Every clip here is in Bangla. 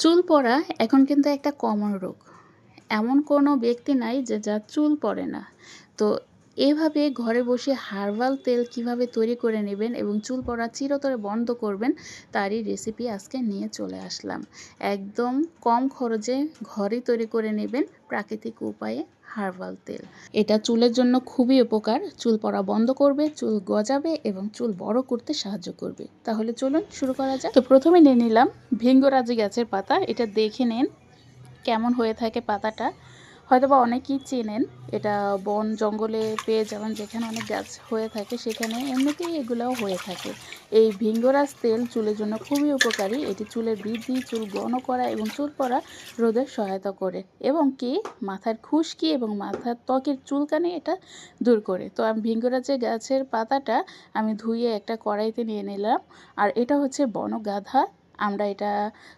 চুল পড়া এখন কিন্তু একটা কমন রোগ। এমন কোনো ব্যক্তি নাই যে যার চুল পড়ে না। তো এভাবে ঘরে বসে হার্বাল তেল কীভাবে তৈরি করে নেবেন এবং চুল পড়া চিরতরে বন্ধ করবেন, তারই রেসিপি আজকে নিয়ে চলে আসলাম। একদম কম খরচে ঘরেই তৈরি করে নেবেন প্রাকৃতিক উপায়ে হার্বাল তেল। এটা চুলের জন্য খুবই উপকার। চুল পড়া বন্ধ করবে, চুল গজাবে এবং চুল বড় করতে সাহায্য করবে। তাহলে চলুন শুরু করা যাক। তো প্রথমে নিয়ে নিলাম ভিঙ্গরাজি গাছের পাতা। এটা দেখে নিন কেমন হয়ে থাকে পাতাটা। হয়তো বা অনেকেই চেনেন, এটা বন জঙ্গলে পেয়ে যাবেন, যেখানে অনেক গাছ হয়ে থাকে, সেখানে এমনিতেই এগুলোও হয়ে থাকে। এই ভিঙ্গরাজ তেল চুলের জন্য খুবই উপকারী, এটি চুলের বৃদ্ধি, চুল ঘন করা এবং চুল পড়া রোদের সহায়তা করে এবং কি মাথার খুশকি এবং মাথার ত্বকের চুলকানি এটা দূর করে। তো আমি ভিঙ্গরাজের গাছের পাতাটা আমি ধুয়ে একটা কড়াইতে নিয়ে নিলাম, আর এটা হচ্ছে বনগাধা আমরা এটা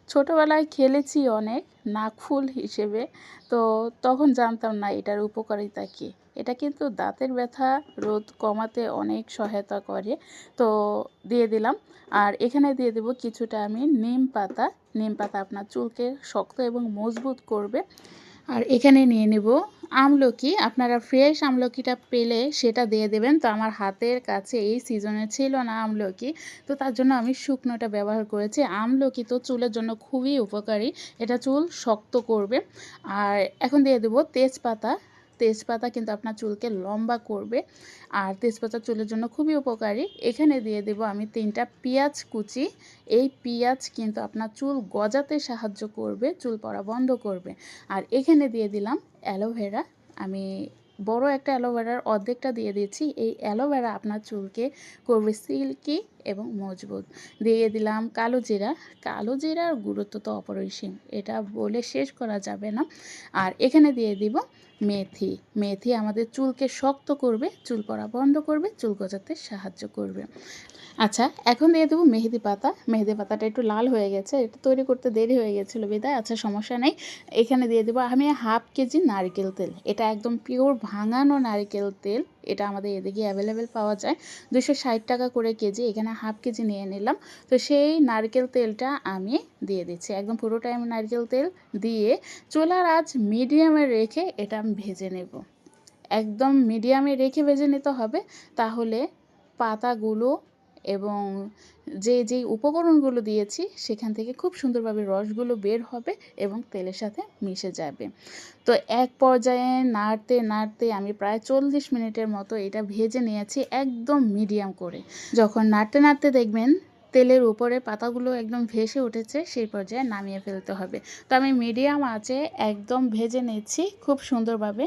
ছোটোবেলায় খেলেছি অনেক, নাকফুল হিসেবে। তো তখন জানতাম না এটার উপকারিতা কী। এটা কিন্তু দাঁতের ব্যথা, রোদ কমাতে অনেক সহায়তা করে। তো দিয়ে দিলাম। আর এখানে দিয়ে দেব কিছুটা আমি নিম পাতা। নিম পাতা আপনার চুলকে শক্ত এবং মজবুত করবে। আর এখানে নিয়ে নেব আমলকি। আপনারা ফ্রেশ আমলকিটা পেলে সেটা দিয়ে দেবেন। তো আমার হাতের কাছে এই সিজনে ছিল না আমলকি। তো তার জন্য আমি শুকনোটা ব্যবহার করেছি। আমলকি তো চুলের জন্য খুবই উপকারী। এটা চুল শক্ত করবে। আর এখন দিয়ে দেব তেজপাতা। তেজপাতা কিন্তু আপনার চুলকে লম্বা করবে। আর তেজপাতা চুলের জন্য খুবই উপকারী। এখানে দিয়ে দেব আমি তিনটা পেঁয়াজ কুচি। এই পেঁয়াজ কিন্তু আপনার চুল গজাতে সাহায্য করবে, চুল পড়া বন্ধ করবে। আর এখানে দিয়ে দিলাম অ্যালোভেরা। আমি বড় একটা অ্যালোভেরার অর্ধেকটা দিয়ে দিচ্ছি এই অ্যালোভেরা আপনার চুলকে করবে সিল্কি এবং মজবুত। দিয়ে দিলাম কালো জিরা। কালো জিরার গুরুত্ব তো অপরিসীম। এটা বলে শেষ করা যাবে না। আর এখানে দিয়ে দিব মেথি। মেথি আমাদের চুলকে শক্ত করবে, চুল পড়া বন্ধ করবে, চুল গজাতে সাহায্য করবে। আচ্ছা এখন দিয়ে দেবো মেহেদি পাতা। মেহেদি পাতাটা একটু লাল হয়ে গেছে। এটা তৈরি করতে দেরি হয়ে গেছিল বিদায়। আচ্ছা সমস্যা নেই। এখানে দিয়ে দেবো আমি হাফ কেজি নারকেল তেল। এটা একদম পিওর ভাঙানো নারকেল তেল। এটা আমাদের এদিকে অ্যাভেলেবেল পাওয়া যায়। দুশো ষাট টাকা করে কেজি, এখানে হাফ কেজি নিয়ে নিলাম। তো সেই নারকেল তেলটা আমি দিয়ে দিচ্ছি। একদম পুরোটাই আমি নারকেল তেল দিয়ে চুলার আজ মিডিয়ামে রেখে এটা আমি ভেজে নেব। একদম মিডিয়ামে রেখে ভেজে নিতে হবে। তাহলে পাতাগুলো এবং যে যেই উপকরণগুলো দিয়েছি, সেখান থেকে খুব সুন্দরভাবে রসগুলো বের হবে এবং তেলের সাথে মিশে যাবে। তো এক পর্যায়ে নাড়তে নাড়তে আমি প্রায় চল্লিশ মিনিটের মতো এটা ভেজে নিয়েছি একদম মিডিয়াম করে। যখন নাড়তে নাড়তে দেখবেন তেলের উপরে পাতাগুলো একদম ভেসে উঠেছে, সেই পর্যায়ে নামিয়ে ফেলতে হবে। তো আমি মিডিয়াম আঁচে একদম ভেজে নিচ্ছি, খুব সুন্দরভাবে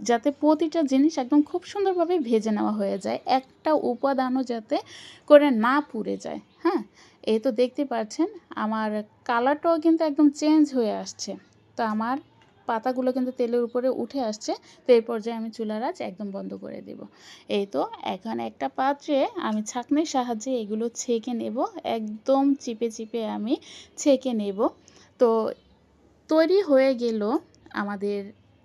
যাতে প্রতিটা জিনিস একদম খুব সুন্দরভাবে ভেজে নেওয়া হয়ে যায়, একটা উপাদানও যাতে করে না পুড়ে যায় হ্যাঁ? এই তো দেখতে পাচ্ছেন, আমার কালারটাও কিন্তু একদম চেঞ্জ হয়ে আসছে। তো আমার পাতাগুলো কিন্তু তেলের উপরে উঠে আসছে, তো এই পর্যায়ে আমি চুলার আঁচ একদম বন্ধ করে দেব। এই তো এখন একটা পাত্রে আমি ছাঁকনির সাহায্যে এগুলো ছেঁকে নেব, একদম চিপে চিপে আমি ছেঁকে নেব। তো তৈরি হয়ে গেল আমাদের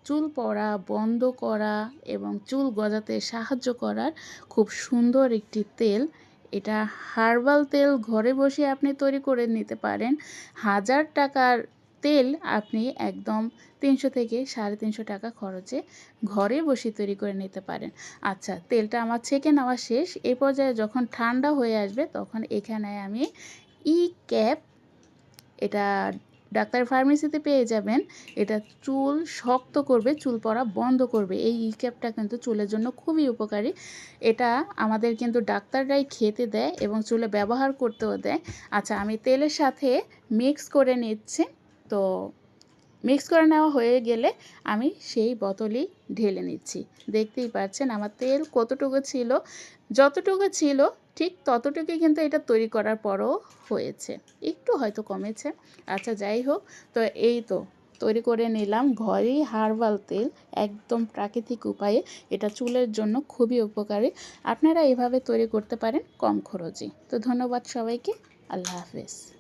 চুল পড়া, বন্ধ করা এবং চুল গজাতে সাহায্য করার খুব সুন্দর একটি তেল। এটা হার্বাল তেল ঘরে বসে আপনি তৈরি করে নিতে পারেন। হাজার টাকার তেল আপনি একদম তিনশো থেকে সাড়ে তিনশো টাকা খরচে ঘরে বসে তৈরি করে নিতে পারেন। আচ্ছা তেলটা আমার ছেঁকে নেওয়া শেষ। এ পর্যায়ে যখন ঠান্ডা হয়ে আসবে তখন এখানে আমি ই ক্যাপ, এটা ডাক্তার ফার্মেসিতে পেয়ে যাবেন। এটা চুল শক্ত করবে, চুল পড়া বন্ধ করবে। এই ই ক্যাপটা কিন্তু চুলের জন্য খুবই উপকারী। এটা আমাদের কিন্তু ডাক্তাররাই খেতে দেয় এবং চুলে ব্যবহার করতেও দেয়। আচ্ছা আমি তেলের সাথে মিক্স করে নিচ্ছি। তো মিক্স করে নেওয়া হয়ে গেলে আমি সেই বোতলেই ঢেলে নিচ্ছি। দেখতেই পাচ্ছেন আমার তেল কতটুকু ছিল। যতটুকু ছিল ঠিক ততটুকুই কিন্তু এটা তৈরি করার পরও হয়েছে। একটু হয়তো কমেছে। আচ্ছা যাই হোক, তো এই তো তৈরি করে নিলাম ঘরেই হার্বাল তেল একদম প্রাকৃতিক উপায়ে। এটা চুলের জন্য খুবই উপকারী। আপনারা এভাবে তৈরি করতে পারেন কম খরচে। তো ধন্যবাদ সবাইকে। আল্লাহ হাফেজ।